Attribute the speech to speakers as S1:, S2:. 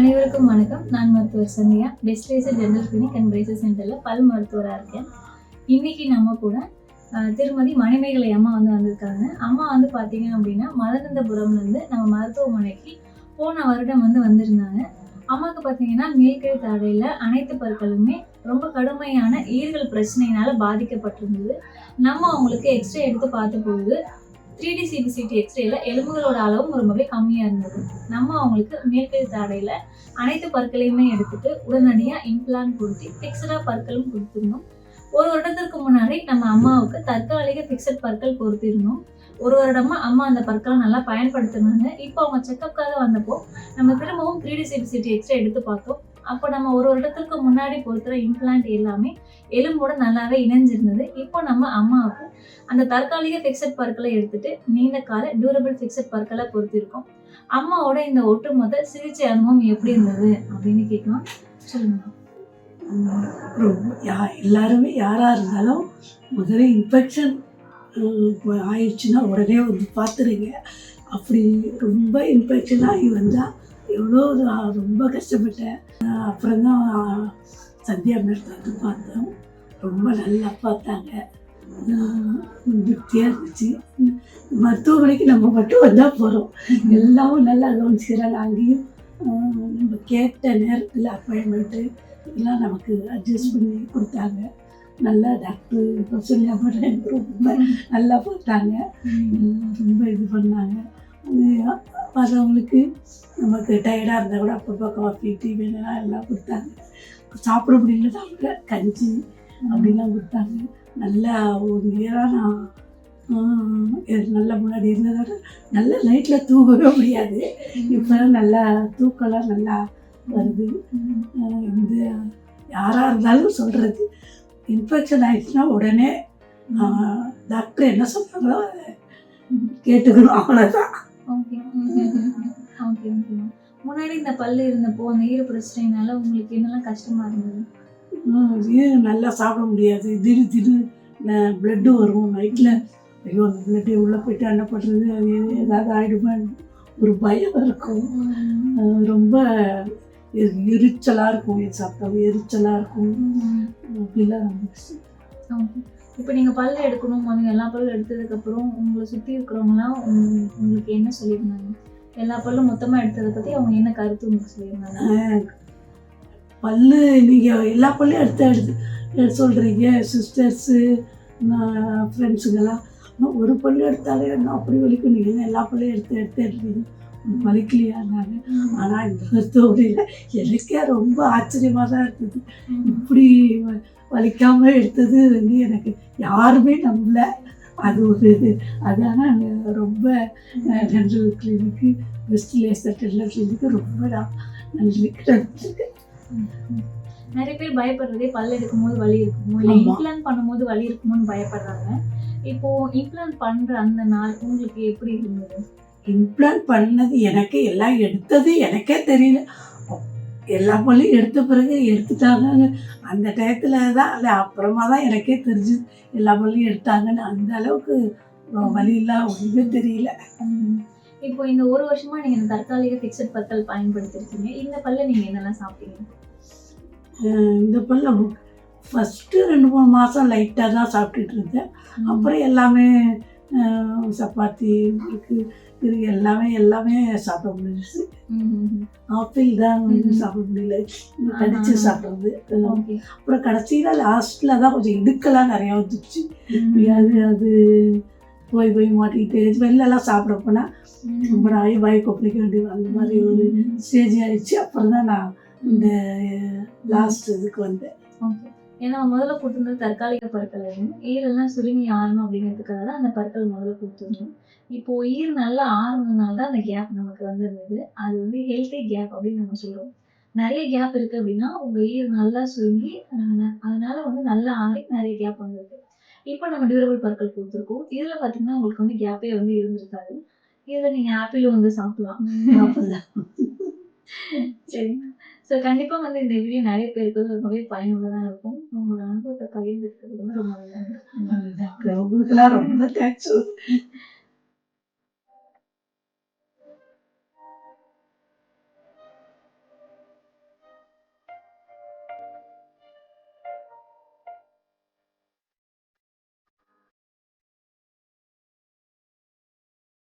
S1: அனைவருக்கும் வணக்கம். நான் மருத்துவர் Sandhya. Best laser general clinic and braces சென்டரில் பல் மருத்துவராக இருக்கேன். இன்னைக்கு நம்ம கூட திருமதி மணிமேகலை அம்மா வந்து வந்திருக்காங்க. அம்மா வந்து பார்த்தீங்க அப்படின்னா மதனந்தபுரம்லேருந்து நம்ம மருத்துவமனைக்கு போன வருடம் வந்து வந்திருந்தாங்க. அம்மாவுக்கு பார்த்தீங்கன்னா மேல்கழுத்து அடையில் அனைத்து பற்களுமே ரொம்ப கடுமையான ஈர்கள் பிரச்சனையினால பாதிக்கப்பட்டிருந்தது. நம்ம அவங்களுக்கு எக்ஸ்ரே எடுத்து பார்த்தபோது த்ரீ டி சிபிசிடி எக்ஸ்ரேல எலும்புகளோட அளவும் ரொம்பவே கம்மியாக இருந்தது. நம்ம அவங்களுக்கு மேல்கழுத்து அடையில் அனைத்து பற்களையுமே எடுத்துட்டு உடனடியாக இம்ப்ளான் கொடுத்து ஃபிக்ஸடாக பற்களும் கொடுத்துருந்தோம். ஒரு வருடத்திற்கு முன்னாடி நம்ம அம்மாவுக்கு தற்காலிக ஃபிக்ஸட் பற்கள் பொறுத்திருந்தோம் ஒரு வருடமா அம்மா அந்த பற்களை நல்லா பயன்படுத்தினாங்க. இப்போ அவங்க செக்கப்காக வந்தப்போ நம்ம திரும்பவும் த்ரீ டி சிபிசிடி எக்ஸ்ரே எடுத்து பார்த்தோம். அப்போ நம்ம ஒரு வருடத்திற்கு முன்னாடி பொறுத்துற இம்ப்ளான்ட் எல்லாமே எலும்போட நல்லாவே இணைஞ்சிருந்தது. இப்போ நம்ம அம்மாவுக்கு அந்த தற்காலிக ஃபிக்ஸட் பற்களை எடுத்துட்டு நீண்ட கால டியூரபிள் ஃபிக்ஸட் பற்களை பொறுத்திருக்கோம் அம்மாவோட இந்த ஒட்டுமொத்த சிகிச்சை அனுபவம் எப்படி இருந்தது அப்படின்னு கேட்கலாம். சொல்லுங்க.
S2: ரொம்ப யா எல்லாருமே யாராக இருந்தாலும் முதல்ல இன்ஃபெக்ஷன் ஆயிடுச்சுன்னா உடனே வந்து பார்த்துருங்க. அப்படி ரொம்ப இன்ஃபெக்ஷன் ஆகி வந்தால் எவ்வளோ ரொம்ப கஷ்டப்பட்டேன். அப்புறம் தான் சந்தியா மேடத்தை வந்து பார்த்தோம். ரொம்ப நல்லா பார்த்தாங்க. திருப்தியாக இருந்துச்சு. மருத்துவமனைக்கு நம்ம மட்டும் வந்தால் போகிறோம் எல்லாமும் நல்லா கவனிச்சுக்கிறாங்க அங்கேயும் நம்ம கேட்ட நேரத்தில் அப்பாயின்மெண்ட்டு எல்லாம் நமக்கு அட்ஜஸ்ட் பண்ணி கொடுத்தாங்க. நல்லா டாக்டர் இப்போ சொல்லி ரொம்ப நல்லா பார்த்தாங்க. ரொம்ப இது பண்ணாங்க. அது நமக்கு டயர்டாக இருந்தால் கூட அப்பப்போ காஃபி டீ வேணும்னா எல்லாம் கொடுத்தாங்க. சாப்பிட முடியல சாப்பிட கஞ்சி அப்படிலாம் கொடுத்தாங்க. நல்லா ஒரு இயராக நான் நல்லா முன்னாடி இருந்ததோட நல்லா நைட்டில் தூங்கவே முடியாது. இப்போலாம் நல்லா தூக்கம்லாம் நல்லா வருது. ஆஹ் இந்த யாராக இருந்தாலும் சொல்கிறது இன்ஃபெக்ஷன் ஆயிடுச்சுன்னா உடனே டாக்டர் என்ன சொல்கிறாங்களோ அதை கேட்டுக்கணும். அவ்வளோதான்
S1: ஓகே ஓகே முன்னாடி இந்த பல்லு இருந்தப்போ அந்த ஈர பிரச்சனைனால உங்களுக்கு என்னெல்லாம் கஷ்டமா இருந்தது?
S2: இது நல்லா சாப்பிட முடியாது. திடீர் திடீர் பிளட்டு வரும். நைட்டில் ஐயோ அந்த பிளட்டு உள்ளே போயிட்டு என்ன பண்ணுறது அது ஏதாவது ஆகிடுமா ஒரு பயம் இருக்கும். ரொம்ப எரிச்சலாக இருக்கும். சாப்பிட்டாலும் எரிச்சலாக இருக்கும். அப்படிலாம் ரொம்ப
S1: இப்போ நீங்கள் பல்லு எடுக்கணும் அது எல்லா பல்லும் எடுத்ததுக்கப்புறம் உங்களை சுற்றி இருக்கிறவங்களாம் உங்க- உங்களுக்கு என்ன சொல்லியிருந்தாங்க? எல்லா பல்லும் மொத்தமாக எடுத்ததை பற்றி அவங்க என்ன கருத்து உங்களுக்கு சொல்லியிருந்தாங்க?
S2: பல்லு நீங்கள் எல்லா பல்லும் எடுத்து எடுத்து எடுத்து சொல்கிறீங்க சிஸ்டர்ஸு ஃப்ரெண்ட்ஸுங்கெல்லாம் ஆனால் ஒரு பல்லு எடுத்தாலே அப்படி வலிக்கும்? நீங்கள் எல்லா பல்லையும் எடுத்து எடுத்து எடுத்தீங்க உனக்கு வலிக்கலையான்னாங்க ஆனால் இந்த மருத்துவமனையில் எனக்கே ரொம்ப ஆச்சரியமாக தான் இருந்தது இப்படி வ- வலிக்காம எடுத்தது வந்து எனக்கு யாருமே நம்பல. அது ஒரு அதான ரொம்ப டென்டல் கிளினிக்கு பெஸ்ட் லேசர் டென்டல் கிளினிக்கு ரொம்ப நான் நன்றி
S1: நிறைய பேர் பயப்படுறதே பல் எடுக்கும்போது வலி இருக்குமோ? இல்லை. இம்ப்ளான் பண்ணும்போது வலி இருக்குமோன்னு பயப்படுறாங்க. இப்போ இம்ப்ளான் பண்ற அந்த நாள் உங்களுக்கு எப்படி இருந்தது?
S2: இம்ப்ளான்ட் பண்ணது எனக்கு எல்லாம் எடுத்தது எனக்கே தெரியல. எல்லா பள்ளியும் எடுத்த பிறகு எடுத்துட்டாங்க அந்த டயத்தில் தான் இல்லை அப்புறமா தான் எனக்கே தெரிஞ்சு எல்லா பள்ளியும் எடுத்தாங்கன்னு அந்த அளவுக்கு வழியெல்லாம் ஒன்றுமே தெரியல.
S1: இப்போ இந்த ஒரு வருஷமா நீங்க இந்த தற்காலிக ஃபிக்ஸட் பற்கள் பயன்படுத்திருக்கீங்க. இந்த பல்ல நீங்க என்னெல்லாம் சாப்பிட்டீங்க?
S2: இந்த பல்ல ஃபஸ்ட்டு ரெண்டு மூணு மாதம் லைட்டாக தான் சாப்பிட்டுட்டு இருந்தேன். அப்புறம் எல்லாமே சப்பாத்தி இருக்கு இது எல்லாமே எல்லாமே சாப்பிட முடிஞ்சிச்சு ஆப்பிள் தான். சாப்பிட முடியல. கடிச்சு. சாப்பிட்றது. அப்புறம் கடைசியில் லாஸ்ட்டில் தான் கொஞ்சம் இடுக்கெல்லாம் நிறையா வந்துச்சு அது அது போய் போய் மாட்டிக்கிட்டு வெளிலலாம் சாப்பிட போனால் ரொம்ப நாய் வாய் கொப்பளிக்க வேண்டியது அந்த மாதிரி ஒரு ஸ்டேஜ் ஆயிடுச்சு. அப்புறம் தான் நான் இந்த லாஸ்ட் இதுக்கு வந்தேன்.
S1: ஏன்னா முதல்ல கொடுத்துருந்தது தற்காலிக பற்கள் ஈரெல்லாம் சுருங்கி ஆறணும் அப்படிங்கிறதுக்காக தான் அந்த பற்கள் முதல்ல கொடுத்துருந்தோம். இப்போ ஈர் நல்லா ஆறுனதுனால தான் அந்த கேப் நமக்கு வந்திருந்தது. அது வந்து ஹெல்த்தி கேப் அப்படின்னு நம்ம சொல்றோம். நிறைய கேப் இருக்கு அப்படின்னா உங்க ஈர் நல்லா சுருங்கி அதனால வந்து நல்லா ஆறி நிறைய கேப் வந்திருக்கு. இப்போ நம்ம டியூரபிள் பற்கள் கொடுத்துருக்கோம். இதுல பாத்தீங்கன்னா உங்களுக்கு வந்து கேப்பே வந்து இருந்திருக்காது. இதுல நீங்க ஆப்பிள் வந்து சாப்பிடலாம்.
S2: அப்பதான்.
S1: சரிங்க ஸோ கண்டிப்பாக வந்து இந்த வீடியோ நிறைய பேருக்கு ரொம்பவே பயனுள்ளதாக இருக்கும். உங்களோட அனுபவத்தை பகிர்ந்துக்கிறது வந்து ரொம்ப நன்றி.
S2: உங்களுக்கெல்லாம் ரொம்ப தேங்க்ஸ்